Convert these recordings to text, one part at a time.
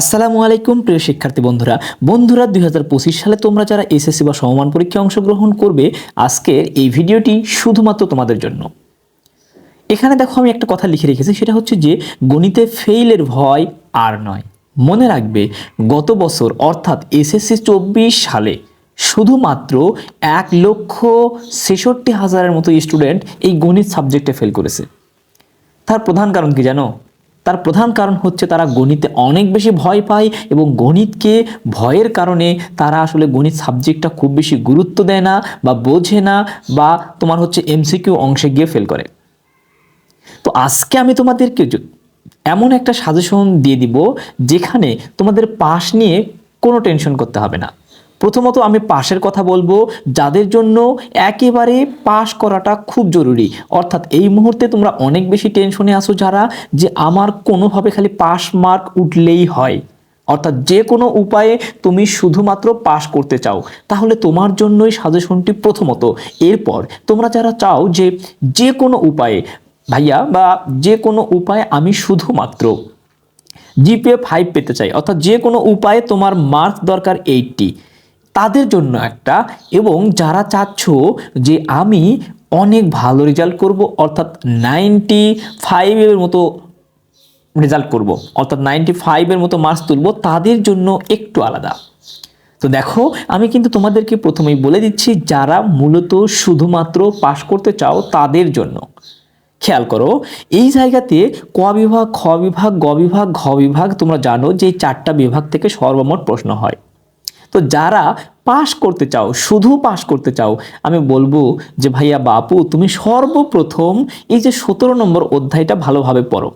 আসসালামু আলাইকুম, প্রিয় শিক্ষার্থী বন্ধুরা। বন্ধুরা দু হাজার পঁচিশ সালে তোমরা যারা এসএসসি বা সমমান পরীক্ষায় অংশগ্রহণ করবে, আজকের এই ভিডিওটি শুধুমাত্র তোমাদের জন্য। এখানে দেখো আমি একটা কথা লিখে রেখেছি, সেটা হচ্ছে যে গণিতে ফেইলের ভয় আর নয়। মনে রাখবে, গত বছর, অর্থাৎ এসএসসি চব্বিশ সালে, শুধুমাত্র এক লক্ষ ছেষট্টি হাজারের মতো স্টুডেন্ট এই গণিত সাবজেক্টে ফেল করেছে। তার প্রধান কারণ কি জানো? তার প্রধান কারণ হচ্ছে তারা গণিতে অনেক বেশি ভয় পায় এবং গণিতকে ভয়ের কারণে তারা আসলে গণিত সাবজেক্টটা খুব বেশি গুরুত্ব দেয় না বা বোঝে না বা তোমার হচ্ছে এমসিকিউ অংশে গিয়ে ফেল করে। তো আজকে আমি তোমাদেরকে এমন একটা সাজেশন দিয়ে দিব যেখানে তোমাদের পাশ নিয়ে কোনো টেনশন করতে হবে না। প্রথমত আমি পাশের কথা বলব, যাদের জন্য একেবারে পাশ করাটা খুব জরুরি। অর্থাৎ এই মুহূর্তে তোমরা অনেক বেশি টেনশনে আসো যারা, যে আমার কোনোভাবে খালি পাশ মার্ক উঠলেই হয়। অর্থাৎ যে কোনো উপায়ে তুমি শুধুমাত্র পাস করতে চাও। তাহলে তোমার জন্যই সাজেশনটি প্রথমত। এরপর তোমরা যারা চাও যে যে কোনো উপায়ে, ভাইয়া, বা যে কোনো উপায়ে আমি শুধুমাত্র জিপিএ ফাইভ পেতে চাই, অর্থাৎ যে কোনো উপায়ে তোমার মার্ক দরকার এইটটি তাদের জন্য একটা। এবং যারা চাচ্ছ যে আমি অনেক ভালো রেজাল্ট করব, অর্থাৎ নাইনটি ফাইভের মতো রেজাল্ট করব, অর্থাৎ নাইনটি ফাইভের মতো মার্কস তুলব, তাদের জন্য একটু আলাদা। তো দেখো, আমি কিন্তু তোমাদেরকে প্রথমেই বলে দিচ্ছি, যারা মূলত শুধুমাত্র পাশ করতে চাও তাদের জন্য। খেয়াল করো, এই জায়গাতে ক বিভাগ, খ বিভাগ, গ বিভাগ, ঘ বিভাগ তোমরা জানো যে চারটা বিভাগ থেকে সর্বমোট প্রশ্ন হয়। তো যারা পাশ করতে চাও, শুধু পাশ করতে চাও, আমি বলব যে ভাইয়া, বাপু, তুমি সর্বপ্রথম এই যে সতেরো নম্বর অধ্যায়টা ভালোভাবে পড়ো।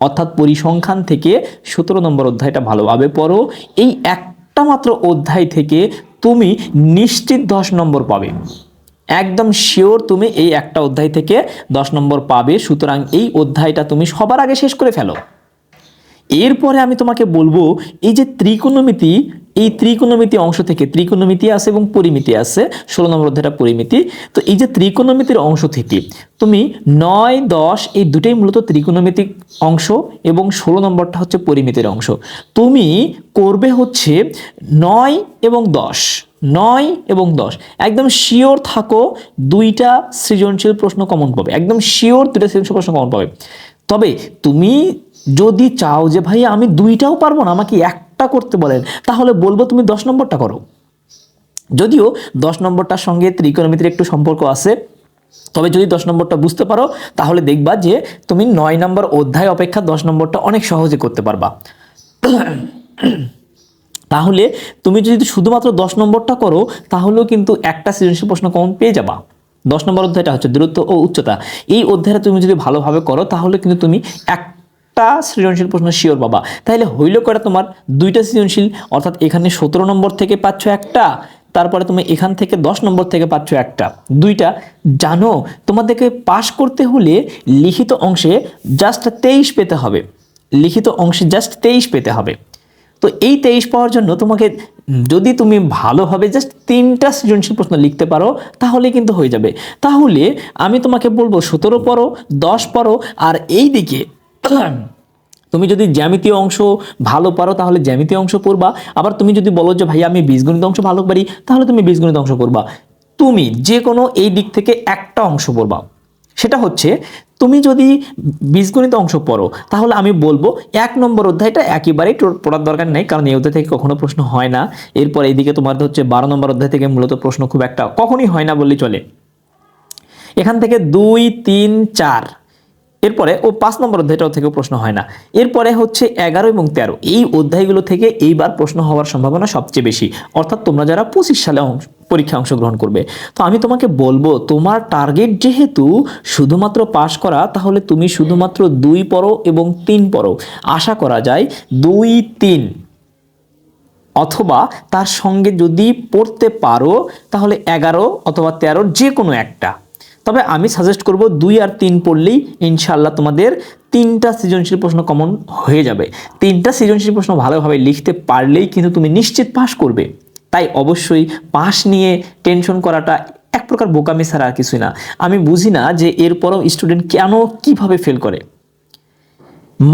অর্থাৎ পরিসংখ্যান থেকে সতেরো নম্বর অধ্যায়টা ভালোভাবে পড়ো। এই একটা মাত্র অধ্যায় থেকে তুমি নিশ্চিত দশ নম্বর পাবে। একদম শিওর তুমি এই একটা অধ্যায় থেকে দশ নম্বর পাবে। সুতরাং এই অধ্যায়টা তুমি সবার আগে শেষ করে ফেলো। এরপরে আমি তোমাকে বলব, এই যে ত্রিকোণমিতি, এই ত্রিকোণমিতি অংশ থেকে ত্রিকোণমিতি আছে এবং পরিমিতি আছে, ষোলো নম্বর অধ্যায়টা পরিমিতি। তো এই যে ত্রিকোণমিতির অংশ থেকে তুমি নয়, দশ, এই দুটোই মূলত ত্রিকোণমিতিক অংশ এবং ষোলো নম্বরটা হচ্ছে পরিমিতির অংশ। তুমি করবে হচ্ছে নয় এবং দশ, নয় এবং দশ। একদম শিওর থাকো, দুইটা সৃজনশীল প্রশ্ন কমন পাবে। একদম শিওর দুইটা সৃজনশীল প্রশ্ন কমন পাবে। তবে তুমি যদি চাও যে, ভাই, আমি দুইটাও পারব না, আমাকে একটা করতে বলেন, তাহলে বলব তুমি দশ নম্বরটা করো। যদিও দশ নম্বরটার সঙ্গে ত্রিকোণমিতির একটু সম্পর্ক আছে, তবে যদি দশ নম্বরটা বুঝতে পারো, তাহলে দেখবা যে, তুমি নয় নম্বর অধ্যায় অপেক্ষা দশ নম্বরটা অনেক সহজে করতে পারবা। তাহলে তুমি যদি শুধুমাত্র দশ নম্বরটা করো, তাহলেও কিন্তু একটা সৃজনশীল প্রশ্ন কমন পেয়ে যাবা। দশ নম্বর অধ্যায়টা হচ্ছে দূরত্ব ও উচ্চতা। এই অধ্যায়টা তুমি যদি ভালোভাবে করো, তাহলে কিন্তু তুমি এক একটা সৃজনশীল প্রশ্ন শিওর পাবা। তাহলে হইল করে তোমার দুইটা সৃজনশীল, অর্থাৎ এখানে সতেরো নম্বর থেকে পাচ্ছ একটা, তারপরে তুমি এখান থেকে দশ নম্বর থেকে পাচ্ছ একটা। দুইটা, জানো, তোমাদেরকে পাশ করতে হলে লিখিত অংশে জাস্ট তেইশ পেতে হবে। লিখিত অংশে জাস্ট তেইশ পেতে হবে। তো এই তেইশ পাওয়ার জন্য তোমাকে, যদি তুমি ভালোভাবে জাস্ট তিনটা সৃজনশীল প্রশ্ন লিখতে পারো, তাহলে কিন্তু হয়ে যাবে। তাহলে আমি তোমাকে বলব সতেরো পড়ো, দশ পড়ো, আর এই দিকে তুমি যদি জ্যামিতীয় অংশ ভালো পারো, তাহলে জ্যামিতীয় অংশ পড়বা। আবার তুমি যদি বলো যে, ভাই, আমি বীজগণিত অংশ ভালো পারি, তাহলে তুমি বীজগণিত অংশ করবা তুমি যে কোনো এই দিক থেকে একটা অংশ পড়বা। সেটা হচ্ছে, তুমি যদি বীজগণিত অংশ পড়ো, তাহলে আমি বলব এক নম্বর অধ্যায়টা একেবারেই পড়ার দরকার নেই, কারণ এই অধ্যায় থেকে কখনো প্রশ্ন হয় না। এরপর এইদিকে তোমার হচ্ছে বারো নম্বর অধ্যায় থেকে মূলত প্রশ্ন খুব একটা কখনই হয় না বললেই চলে। এখান থেকে দুই, তিন, চার। এরপরে, ও পাঁচ নম্বর অধ্যায়টাও থেকেও প্রশ্ন হয় না। এরপরে হচ্ছে এগারো এবং তেরো। এই অধ্যায়গুলো থেকে এইবার প্রশ্ন হওয়ার সম্ভাবনা সবচেয়ে বেশি। অর্থাৎ তোমরা যারা পঁচিশ সালে অংশ- পরীক্ষায় অংশগ্রহণ করবে। তো আমি তোমাকে বলব, তোমার টার্গেট যেহেতু শুধুমাত্র পাশ করা, তাহলে তুমি শুধুমাত্র দুই পড়ো এবং তিন পড়ো। আশা করা যায় দুই, তিন অথবা তার সঙ্গে যদি পড়তে পারো, তাহলে এগারো অথবা তেরোর যে কোনো একটা। তবে আমি সাজেস্ট করব দুই আর তিন পড়লেই ইনশাল্লাহ তোমাদের তিনটা সৃজনশীল প্রশ্ন কমন হয়ে যাবে। তিনটা সৃজনশীল প্রশ্ন ভালোভাবে লিখতে পারলেই কিন্তু তুমি নিশ্চিত পাস করবে। তাই অবশ্যই পাশ নিয়ে টেনশন করাটা এক প্রকার বোকামি ছাড়া আর কিছুই না। আমি বুঝি না যে এরপরও স্টুডেন্ট কেন কীভাবে ফেল করে।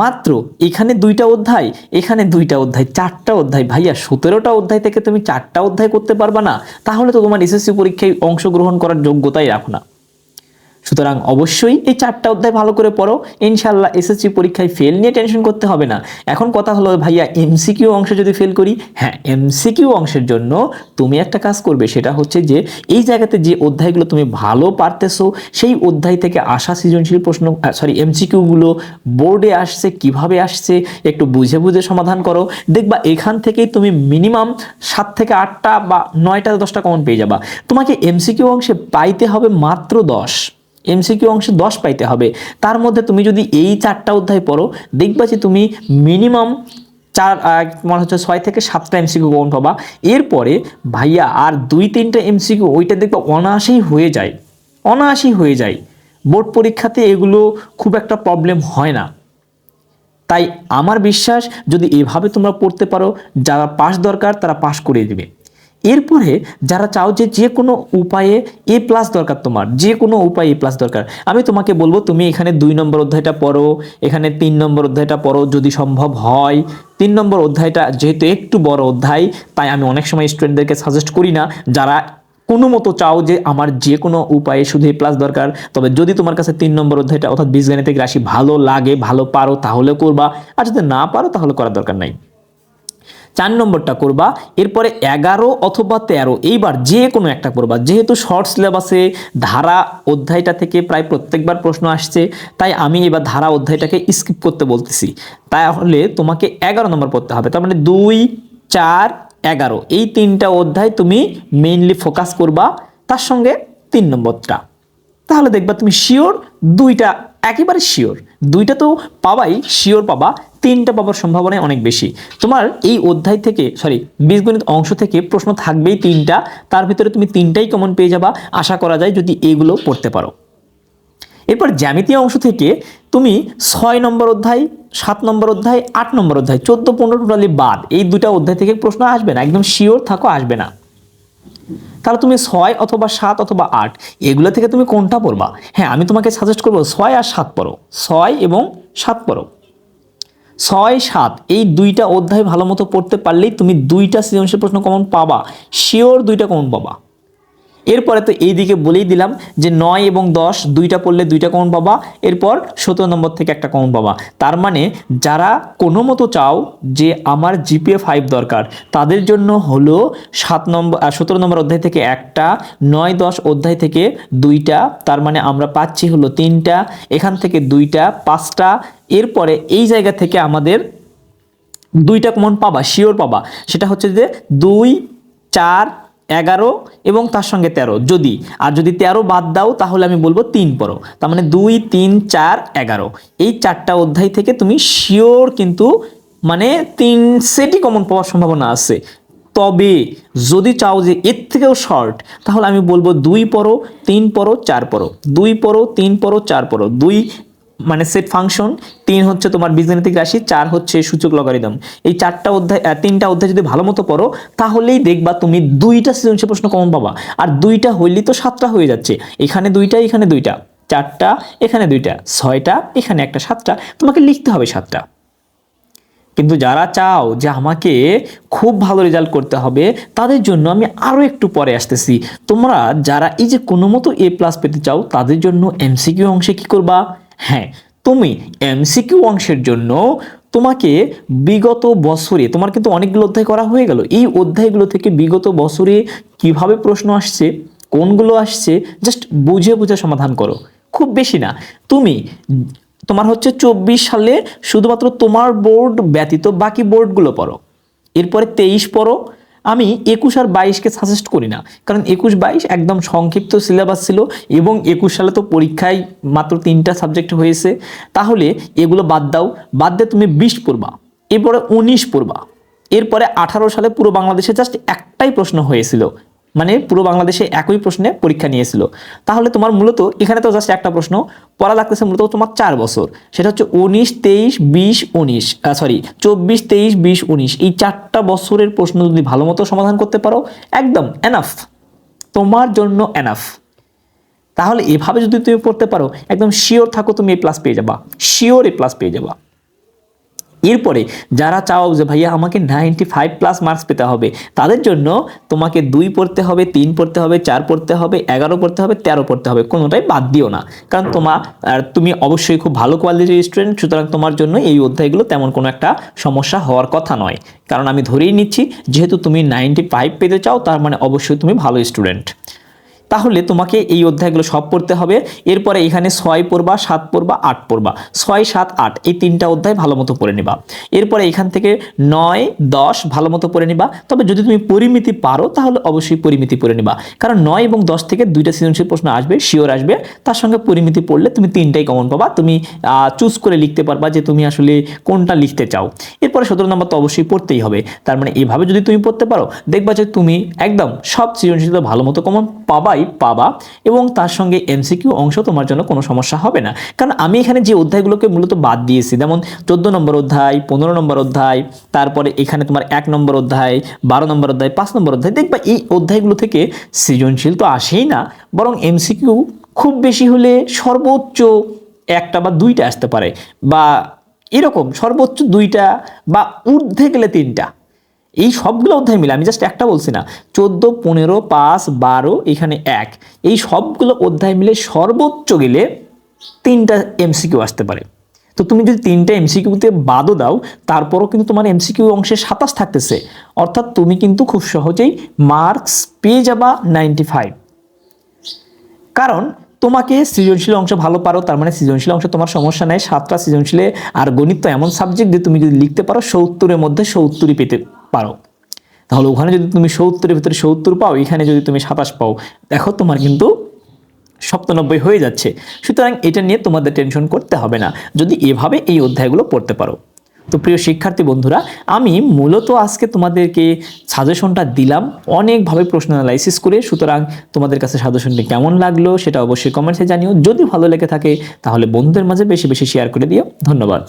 মাত্র এখানে দুইটা অধ্যায়, এখানে দুইটা অধ্যায়, চারটা অধ্যায়। ভাইয়া, সতেরোটা অধ্যায় থেকে তুমি চারটা অধ্যায় করতে পারবা না। তাহলে তো তোমার এসএসসি পরীক্ষায় অংশগ্রহণ করার যোগ্যতাই রাখো না। সুতরাং অবশ্যই এই চারটা অধ্যায় ভালো করে পড়ো। ইনশাল্লাহ এসএসসি পরীক্ষায় ফেল নিয়ে টেনশন করতে হবে না। এখন কথা হলো, ভাইয়া এমসিকিউ অংশ যদি ফেল করি হ্যাঁ এমসিকিউ অংশের জন্য তুমি একটা কাজ করবে, সেটা হচ্ছে যে, এই জায়গাতে যে অধ্যায়গুলো তুমি ভালো পারতেছো, সেই অধ্যায় থেকে আসা সৃজনশীল প্রশ্ন সরি এমসিকিউগুলো বোর্ডে আসছে, কীভাবে আসছে, একটু বুঝে বুঝে সমাধান করো। দেখবা এখান থেকেই তুমি মিনিমাম সাত থেকে আটটা বা নয়টা দশটা কমন পেয়ে যাবা। তোমাকে এমসিকিউ অংশে পাইতে হবে মাত্র দশ। এমসিকিউ অংশে দশ পাইতে হবে। তার মধ্যে তুমি যদি এই চারটা অধ্যায় পড়ো, দেখবা যে তুমি মিনিমাম চার মনে হচ্ছে ছয় থেকে সাতটা এমসিকিউ কমন পাবা। এরপরে ভাইয়া আর দুই তিনটা এমসিকিউ, ওইটা দেখবা অনায়াসেই হয়ে যায়। অনায়াসেই হয়ে যায়। বোর্ড পরীক্ষাতে এগুলো খুব একটা প্রবলেম হয় না। তাই আমার বিশ্বাস, যদি এভাবে তোমরা পড়তে পারো, যারা পাশ দরকার তারা পাশ করে দিবে। এরপরে যারা চাও যে যে কোনো উপায়ে এ প্লাস দরকার তোমার, যে কোনো উপায়ে এ প্লাস দরকার, আমি তোমাকে বলব তুমি এখানে দুই নম্বর অধ্যায়টা পড়ো, এখানে তিন নম্বর অধ্যায়টা পড়ো যদি সম্ভব হয়। তিন নম্বর অধ্যায়টা যেহেতু একটু বড় অধ্যায়, তাই আমি অনেক সময় স্টুডেন্টদেরকে সাজেস্ট করি না, যারা কোনো মতো চাও যে আমার যে কোনো উপায়ে শুধু এ প্লাস দরকার, তবে যদি তোমার কাছে তিন নম্বর অধ্যায়টা অর্থাৎ বীজগণিতিক রাশি ভালো লাগে, ভালো পারো, তাহলে করবা, আর যদি না পারো, তাহলে করার দরকার নাই। চার নম্বরটা করবা, এরপরে এগারো অথবা তেরো, এইবার যে কোনো একটা করবা। যেহেতু শর্ট সিলেবাসে ধারা অধ্যায়টা থেকে প্রায় প্রত্যেকবার প্রশ্ন আসছে, তাই আমি এবার ধারা অধ্যায়টাকে স্কিপ করতে বলতেছি। তাহলে তোমাকে এগারো নম্বর পড়তে হবে, তার মানে দুই, চার, এগারো, এই তিনটা অধ্যায় তুমি মেইনলি ফোকাস করবা, তার সঙ্গে তিন নম্বরটা। তাহলে দেখবা তুমি শিওর দুইটা একেবারে শিওর দুইটা তো পাবাই শিওর পাবা তিনটা পাবার সম্ভাবনা অনেক বেশি। তোমার এই অধ্যায় থেকে সরি বীজগণিত অংশ থেকে প্রশ্ন থাকবেই তিনটা। তার ভিতরে তুমি তিনটাই কমন পেয়ে যাবা। আশা করা যায় যদি এগুলো পড়তে পারো। এরপর জ্যামিতি অংশ থেকে তুমি ছয় নম্বর অধ্যায়, সাত নম্বর অধ্যায়, আট নম্বর অধ্যায়, চোদ্দ, পনেরো, টোটালি বাদ। এই দুটা অধ্যায় থেকে প্রশ্ন আসবে না, একদম শিওর থাকো আসবে না। তাহলে তুমি ছয় অথবা সাত অথবা আট, এগুলো থেকে তুমি কোনটা পড়বা? হ্যাঁ আমি তোমাকে সাজেস্ট করব, ছয় আর সাত পড়ো। ছয় এবং সাত পড়ো। ছয়, সাত, এই দুইটা অধ্যায় ভালো মতো পড়তে পারলেই তুমি দুইটা সৃজনশীল প্রশ্ন কমন পাবা। শিওর দুইটা কমন পাবা। এরপরে তো এইদিকে বলেই দিলাম যে নয় এবং দশ, দুইটা পড়লে দুইটা কমন পাবা, এরপর সতেরো নম্বর থেকে একটা কমন পাবা। তার মানে যারা কোনো মতো চাও যে আমার জিপিএ ফাইভ দরকার, তাদের জন্য হলো সাত নম্বর সতেরো নম্বর অধ্যায় থেকে একটা, নয়, দশ অধ্যায় থেকে দুইটা, তার মানে আমরা পাচ্ছি হলো তিনটা, এখান থেকে দুইটা, পাঁচটা, এরপরে এই জায়গা থেকে আমাদের দুইটা কমন পাবা শিওর পাবা। সেটা হচ্ছে যে দুই, চার এগারো এবং তার সঙ্গে তেরো। যদি, আর যদি তেরো বাদ দাও, তাহলে আমি বলব তিন পড়ো। তার মানে দুই, তিন, চার, এগারো। এই চারটা অধ্যায় থেকে তুমি শিওর কিন্তু মানে তিন সেটই কমন পাওয়ার সম্ভাবনা আছে। তবে যদি চাও যে এর থেকেও শর্ট তাহলে আমি বলব দুই পড়ো, তিন পড়ো, চার পড়ো। দুই পড়ো, তিন পড়ো, চার পড়ো। দুই মানে সেট ফাংশন তিন হচ্ছে তোমার বীজগণিতিক রাশি, চার হচ্ছে সূচক লগারিদম এই চারটা অধ্যায় তিনটা অধ্যায় যদি ভালো মতো পড়ো, তাহলেই দেখবা তুমি দুইটা সৃজনশীল প্রশ্ন কমন পাবা। আর দুইটা হইলেই তো সাতটা হয়ে যাচ্ছে। এখানে দুইটা এখানে দুইটা। চারটা, এখানে দুইটা। ছয়টা, এখানে একটা সাতটা। তোমাকে লিখতে হবে সাতটা। কিন্তু যারা চাও যে আমাকে খুব ভালো রেজাল্ট করতে হবে, তাদের জন্য আমি আরও একটু পরে আসতেছি। তোমরা যারা এই যে কোনো মতো এ প্লাস পেতে চাও, তাদের জন্য এমসিকিউ অংশে কি করবা? হ্যাঁ তুমি এমসিকিউ অংশের জন্য তোমাকে বিগত বছরে, তোমার কিন্তু অনেকগুলো অধ্যায় করা হয়ে গেল, এই অধ্যায়গুলো থেকে বিগত বছরে কীভাবে প্রশ্ন আসছে, কোনগুলো আসছে জাস্ট বুঝে বুঝে সমাধান করো। খুব বেশি না, তুমি তোমার হচ্ছে চব্বিশ সালে শুধুমাত্র তোমার বোর্ড ব্যতীত বাকি বোর্ডগুলো পড়ো, এরপরে তেইশ পড়ো আমি একুশ আর বাইশকে সাজেস্ট করি না। কারণ একুশ বাইশ একদম সংক্ষিপ্ত সিলেবাস ছিল এবং একুশ সালে তো পরীক্ষায় মাত্র তিনটা সাবজেক্ট হয়েছে। তাহলে এগুলো বাদ দাও। বাদ দিয়ে তুমি বিশ পড়বা। এরপরে উনিশ পড়বা। এরপরে আঠারো সালে পুরো বাংলাদেশে জাস্ট একটাই প্রশ্ন হয়েছিল। মানে পুরো বাংলাদেশে একই প্রশ্নে পরীক্ষা নিয়েছিল। তাহলে তোমার মূলত এখানে তো জাস্ট একটা প্রশ্ন, পড়া লাগতেছে মূলত তোমার চার বছর। সেটা হচ্ছে উনিশ, তেইশ, বিশ, উনিশ সরি চব্বিশ, তেইশ, বিশ, উনিশ। এই চারটা বছরের প্রশ্ন যদি ভালো মতো সমাধান করতে পারো, একদম এনাফ তোমার জন্য এনাফ তাহলে এভাবে যদি তুমি পড়তে পারো, একদম শিওর থাকো তুমি এ প্লাস পেয়ে যাবা। শিওর এ প্লাস পেয়ে যাবা। এরপরে যারা চাও যে ভাইয়া আমাকে নাইনটি ফাইভ প্লাস মার্কস পেতে হবে, তাদের জন্য তোমাকে দুই পড়তে হবে, তিন পড়তে হবে, চার পড়তে হবে, এগারো পড়তে হবে, তেরো পড়তে হবে, কোনোটাই বাদ দিও না। কারণ তোমার তুমি অবশ্যই খুব ভালো কোয়ালিটির স্টুডেন্ট সুতরাং তোমার জন্য এই অধ্যায়গুলো তেমন কোনো একটা সমস্যা হওয়ার কথা নয়। কারণ আমি ধরেই নিচ্ছি, যেহেতু তুমি নাইনটি ফাইভ পেতে চাও, তার মানে অবশ্যই তুমি ভালো স্টুডেন্ট তাহলে তোমাকে এই অধ্যায়গুলো সব পড়তে হবে। এরপরে এখানে ছয় পড়বা, সাত পড়বা, আট পড়বা। ছয়, সাত, আট, এই তিনটা অধ্যায় ভালো মতো পড়ে নিবা। এরপরে এখান থেকে নয়, দশ ভালো মতো পড়ে নিবা। তবে যদি তুমি পরিমিতি পারো, তাহলে অবশ্যই পরিমিতি পড়ে নিবা। কারণ নয় এবং দশ থেকে দুইটা সৃজনশীল প্রশ্ন আসবে শিওর আসবে। তার সঙ্গে পরিমিতি পড়লে তুমি তিনটাই কমন পাবা। তুমি চুজ করে লিখতে পারবা যে তুমি আসলে কোনটা লিখতে চাও। এরপরে সতেরো নম্বর তো অবশ্যই পড়তেই হবে। তার মানে এভাবে যদি তুমি পড়তে পারো, দেখবা যে তুমি একদম সব সৃজনশীল ভালো মতো কমন পাবাই। পাবা এবং তার সঙ্গে এমসিকিউ অংশ তোমার জন্য কোনো সমস্যা হবে না। কারণ আমি এখানে যে অধ্যায়গুলোকে মূলত বাদ দিয়েছি, যেমন চোদ্দ নম্বর অধ্যায়, পনেরো নম্বর অধ্যায়, তারপরে এখানে তোমার এক নম্বর অধ্যায়, বারো নম্বর অধ্যায়, পাঁচ নম্বর অধ্যায়, দেখবা এই অধ্যায়গুলো থেকে সৃজনশীল তো আসেই না, বরং এমসিকিউ খুব বেশি হলে সর্বোচ্চ একটা বা দুইটা আসতে পারে, বা এরকম সর্বোচ্চ দুইটা বা ঊর্ধ্বে গেলে তিনটা। এই সবগুলো অধ্যায় মিলে, আমি জাস্ট একটা বলছি না, চোদ্দ, পনেরো, পাঁচ, বারো, এখানে এক। এই সবগুলো অধ্যায় মিলে সর্বোচ্চ গেলে তিনটা এমসিকিউ আসতে পারে। তো তুমি যদি তিনটা এমসিকিউতে বাদও দাও, তারপরও কিন্তু তোমার এমসিকিউ অংশে সাতাশ থাকতেছে। অর্থাৎ তুমি কিন্তু খুব সহজেই মার্কস পেয়ে যাবা নাইনটি ফাইভ কারণ তোমাকে সৃজনশীল অংশ ভালো পারো, তার মানে সৃজনশীল অংশ তোমার সমস্যা নেই। সাতটা সৃজনশীলে আর গণিত তো এমন সাবজেক্ট যে তুমি যদি লিখতে পারো, সত্তরের মধ্যে সত্তরই পেতে পারো। তাহলে ওখানে যদি তুমি সত্তরের ভিতরে সত্তর পাও, এখানে যদি তুমি সাতাশ পাও, দেখো তোমার কিন্তু সপ্তানব্বই হয়ে যাচ্ছে। সুতরাং এটা নিয়ে তোমাদের টেনশন করতে হবে না। যদি এভাবে এই অধ্যায়গুলো পড়তে পারো। তো প্রিয় শিক্ষার্থী বন্ধুরা, আমি মূলত আজকে তোমাদেরকে সাজেশনটা দিলাম অনেকভাবে প্রশ্ন অ্যানালাইসিস করে। সুতরাং তোমাদের কাছে সাজেশনটি কেমন লাগল সেটা অবশ্যই কমেন্টসে জানিও। যদি ভালো লেগে থাকে তাহলে বন্ধুদের মাঝে বেশি বেশি শেয়ার করে দিও। ধন্যবাদ।